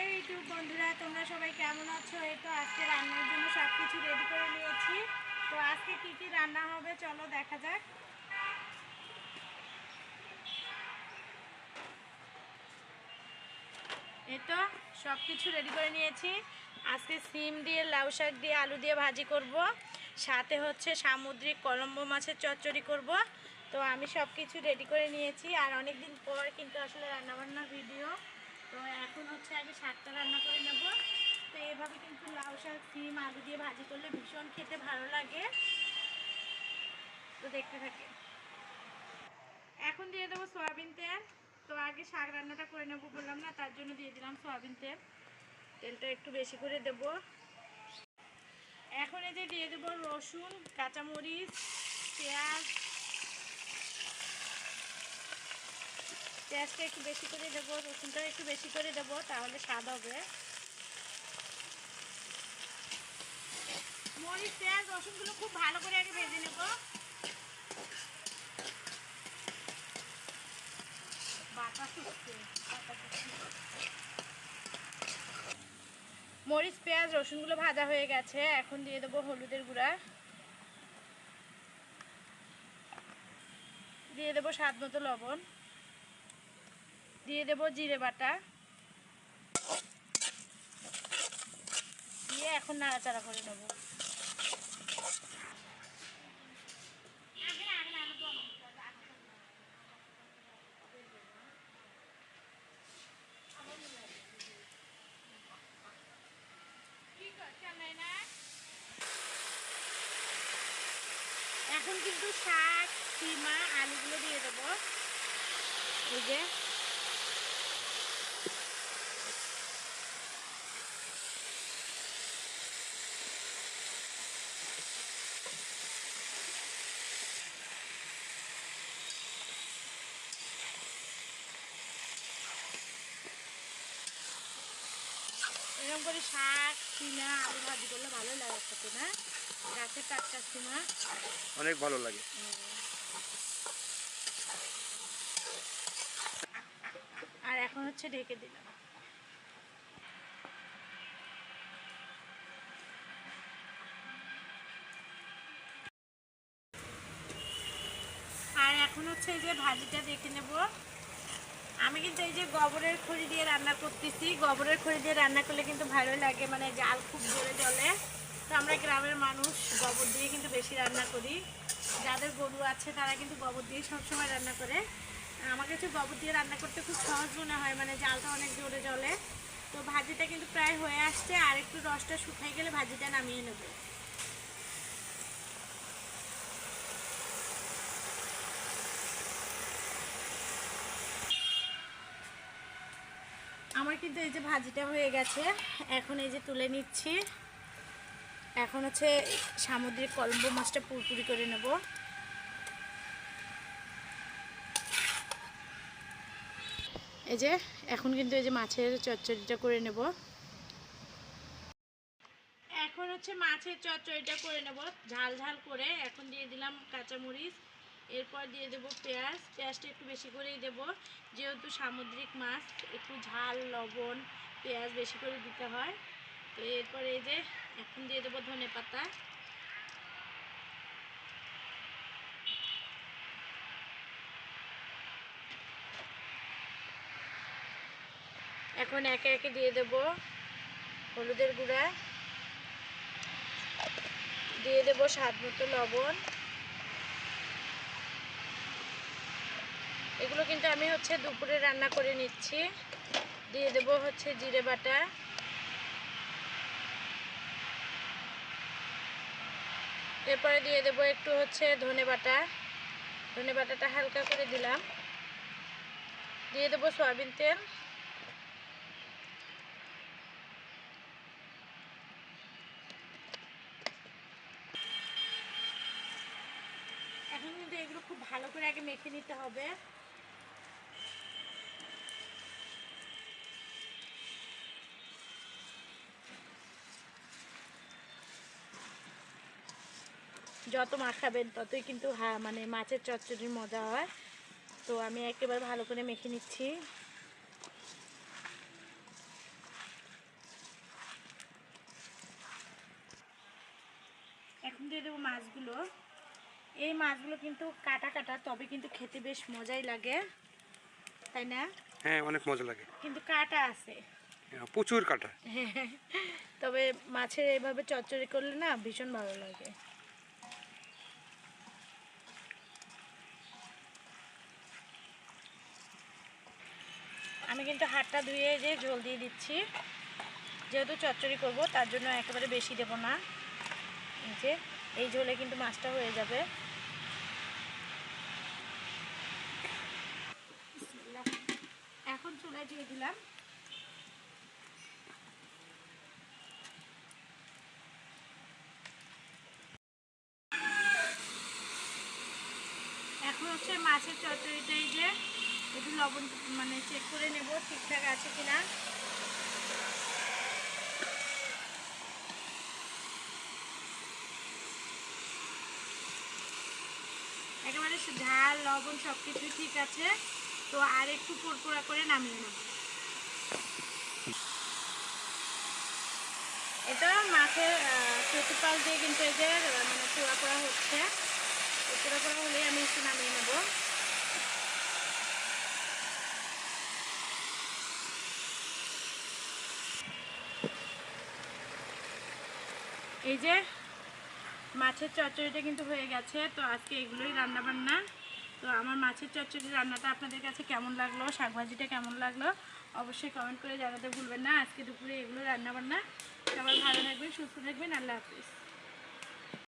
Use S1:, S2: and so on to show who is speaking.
S1: YouTube বন্ধুরা, তোমরা সবাই কেমন আছো? এই তো আজকে রান্নার জন্য সব কিছু রেডি করে নিয়েছি। তো আজকে কি কি রান্না হবে চলো দেখা যাক। এই তো সব কিছু রেডি করে নিয়েছি। আজকে সিম দিয়ে, লাউ শাক দিয়ে, আলু দিয়ে ভাজি করব। সাথে হচ্ছে সামুদ্রিক কলম্বো মাছের চচ্চড়ি করব। তো আমি সব কিছু রেডি করে নিয়েছি। আর অনেক দিন পর কিন্তু আসলে রান্নাবান্নার ভিডিও তো এখন হচ্ছে আগে শাকটা রান্না করে নেব। তো এভাবে কিন্তু লাউ শাক, সিম, আলু দিয়ে ভাজি করলে ভীষণ খেতে ভালো লাগে। তো দেখতে থাকে। এখন দিয়ে দেবো সয়াবিন তেল। তো আগে শাক রান্নাটা করে নেব বললাম না, তার জন্য দিয়ে দিলাম সয়াবিন তেল। তেলটা একটু বেশি করে দেব। এখন যে দিয়ে দেবো রসুন, কাঁচামরিচ, পেঁয়াজ পেঁয়াজটা একটু বেশি করে দেবো, রসুনটা একটু বেশি করে দেবো, তাহলে স্বাদ হবে। মরিচ, পেঁয়াজ, রসুনগুলো খুব ভালো করে আগে ভেজে নেব। মরিচ, পেঁয়াজ, রসুনগুলো ভাজা হয়ে গেছে, এখন দিয়ে দেবো হলুদের গুঁড়া। দিয়ে দেবো স্বাদ মতো লবণ। দিয়ে দেবো জিরে বাটা। দিয়ে এখন নাড়াচাড়া করে নেব। এখন কিন্তু শাক সীমা আলুগুলো দিয়ে দেবো। এই যে। এরকম করে শাক সিমা আলু ভাজি করলে ভালো লাগে খেতে না? গাছের টাটকা সিমা
S2: অনেক ভালো লাগে।
S1: আর এখন হচ্ছে ঢেকে দিলাম। আর এখন হচ্ছে এই যে ভাজিটা দেখে নেব। আমি কিন্তু এই যে গোবরের খড়ি দিয়ে রান্না করতেছি। গোবরের খড়ি দিয়ে রান্না করলে কিন্তু ভালো লাগে মানে জাল খুব জোরে জলে তো আমরা গ্রামের মানুষ, গোবর দিয়ে কিন্তু বেশি রান্না করি। যাদের গরু আছে, তারা কিন্তু গোবর দিয়ে সবসময় রান্না করে। আমার কাছে গোবর দিয়ে রান্না করতে খুব সহজ মনে হয় মানে জালটা অনেক জোরে জলে তো ভাজিটা কিন্তু প্রায় হয়ে আসছে, আর একটু রসটা শুকাই গেলে ভাজিটা নামিয়ে নেব আমার কিন্তু এই যে ভাজিটা হয়ে গেছে, এখন এই যে তুলে নিচ্ছি। এখন হচ্ছে সামুদ্রিক কলম্বো মাছটা পুরপুরি করে নেব। এই যে, এখন কিন্তু এই যে মাছের চচ্চড়িটা করে নেব। এখন হচ্ছে মাছের চচ্চড়িটা করে নেব, ঝাল ঝাল করে। এখন দিয়ে দিলাম কাঁচামরিচ। এরপর দিয়ে দেব পেঁয়াজ। পেঁয়াজটা একটু বেশি করেই দেব। যেহেতু সামুদ্রিক মাছ, একটু ঝাল, লবণ, পেঁয়াজ বেশি করে দিতে হয়। তো এরপর এই যে এখন দিয়ে দেবো ধনে পাতা। এখন একে একে দিয়ে দেব হলুদের গুঁড়া। দিয়ে দেব স্বাদ মতো লবণ। এগুলো কিন্তু আমি হচ্ছে দুপুরে রান্না করে নিচ্ছি। দিয়ে দেব হচ্ছে জিরে বাটা। এরপরে দিয়ে দেব একটু হচ্ছে ধনে বাটা। ধনে বাটাটা হালকা করে দিলাম। দিয়ে দেবো সয়াবিন তেল। এখন কিন্তু এগুলো খুব ভালো করে আগে মেখে নিতে হবে। যত মাছ খাবেন ততই কিন্তু মানে মাছের চচ্চড়ির মজা হয়। তো আমি একেবারে ভালো করে মেখে নিচ্ছি। এখন দিয়ে দেবো মাছগুলো। এই মাছগুলো কিন্তু কাটা কাটা তবে কিন্তু খেতে বেশ মজাই লাগে। তাই না?
S2: হ্যাঁ অনেক মজা লাগে।
S1: কিন্তু কাটা আছে।
S2: হ্যাঁ, প্রচুর কাটা।
S1: তবে মাছের এইভাবে চচ্চড়ি করলে না ভীষণ ভালো লাগে। আমি কিন্তু হাতটা ধুয়ে যে ঝোল দিয়ে দিচ্ছি। যেহেতু চচ্চড়ি করব, তার জন্য একেবারে বেশি দেব না। যে, এই ঝোলে কিন্তু মাছটা হয়ে যাবে। এখন চুলায় দিয়ে দিলাম। এখন হচ্ছে মাছের চচ্চড়িটাই যে একটু লবণ মানে চেক করে নেব ঠিকঠাক আছে কিনা। একেবারে ঝাল, লবণ সব কিছুই ঠিক আছে। তো আর একটু পোড়পোড়া করে নামিয়ে নেব। এটা মাছের প্রতিপাল দিয়ে কিন্তু এদের মানে পোড়া করা হচ্ছে। পোড়া পোড়া হলেই আমি একটু নামিয়ে নেব। এই যে মাছের চচ্চড়িটা কিন্তু হয়ে গেছে, তো আজকে এগুলোই রান্না বান্না তো আমার মাছের চচ্চড়ি রান্নাটা আপনাদের কাছে কেমন লাগল, শাকভাজিটা কেমন লাগল, অবশ্যই কমেন্ট করে জানাতে ভুলবেন না। আজকে দুপুরে এগুলো রান্না বান্না সবাই ভালো থাকবেন, সুস্থ থাকবেন, আল্লাহ হাফিজ।